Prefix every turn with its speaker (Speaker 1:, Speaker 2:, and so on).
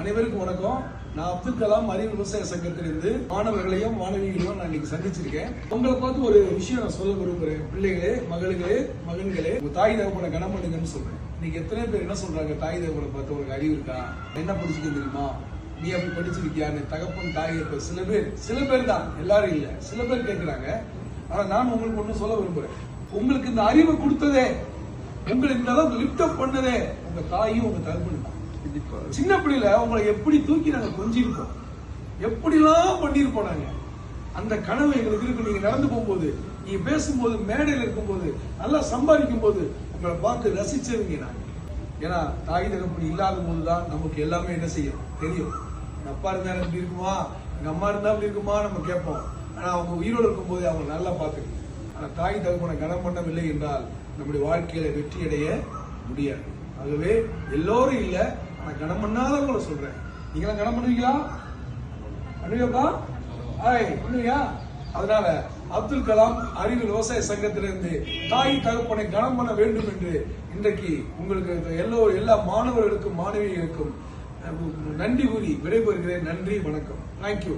Speaker 1: அனைவருக்கும் வணக்கம். நான் அப்துல் கலாம் அறிவு விவசாய சங்கத்திலிருந்து மாணவர்களையும் மாணவிகளையும் நான் இன்னைக்கு சந்திச்சிருக்கேன். உங்களை பார்த்து ஒரு விஷயம் நான் சொல்ல விரும்புகிறேன் பிள்ளைகளே மகளுகளே மகன்களே உங்க தாய் தகப்பனை கனம் பண்ணுங்கன்னு சொல்றேன். இன்னைக்கு எத்தனை பேர் என்ன சொல்றாங்க? தாய் தகப்பனை பார்த்து உனக்கு அறிவு இருக்கா? என்ன படிச்சுக்க தெரியுமா? நீ அப்படி படிச்சிருக்கியான்னு தகப்பன் தாய் இப்ப சில பேர் சில பேர் தான். எல்லாரும் இல்ல. சில பேர் கேட்கிறாங்க ஆனா நான் உங்களுக்கு ஒண்ணு சொல்ல விரும்புறேன். உங்களுக்கு இந்த அறிவை கொடுத்ததே. உங்களுக்கு இந்த அளவுக்கு லிப்ட் அப் பண்ணதே உங்க தாயும் உங்க தகப்பன் தான். சின்ன பிள்ளையில உங்களை எப்படி தூக்கி நாங்க கொஞ்சிருப்போம் எப்படிலாம் பண்ணிருப்போம் நாங்க? அந்த கனவு எங்களுக்கு இருக்கு. நீங்க நடந்து போகும்போது நீங்க பேசும்போது மேடையில் இருக்கும்போது நல்லா சம்பாதிக்கும் போது உங்களை பார்த்து ரசிச்சவங்க நாங்க. ஏன்னா தாய் தகப்பன் இல்லாத போது தான் நமக்கு எல்லாமே என்ன செய்யும்? தெரியும். எங்க அப்பா இருந்தா எப்படி இருக்குமா? எங்க அம்மா இருந்தா எப்படி இருக்குமா? நம்ம கேட்போம். ஆனா அவங்க உயிரோடு இருக்கும்போது அவங்க நல்லா பார்த்துக்கணும். ஆனா தாய் தகப்பனை கனம் பண்ணவில்லை என்றால் நம்முடைய வாழ்க்கையில வெற்றி அடைய முடியாது. ஆகவே எல்லோரும் இல்ல ஆனா கனம் பண்ணாதவங்கள சொல்றேன். நீங்களாம் கனம் பண்ணுவீங்களா? பண்ணுவீங்கப்பா ஆய் பண்ணுவியா? அதனால அப்துல் கலாம் அறிவு விவசாய சங்கத்திலிருந்து தாய் தகப்பனை கனம் பண்ண வேண்டும் என்று இன்றைக்கு உங்களுக்கு எல்லோ எல்லா மாணவர்களுக்கும் மாணவிகளுக்கும் நன்றி கூறி விடைபெறுகிறேன். நன்றி வணக்கம். தேங்க்யூ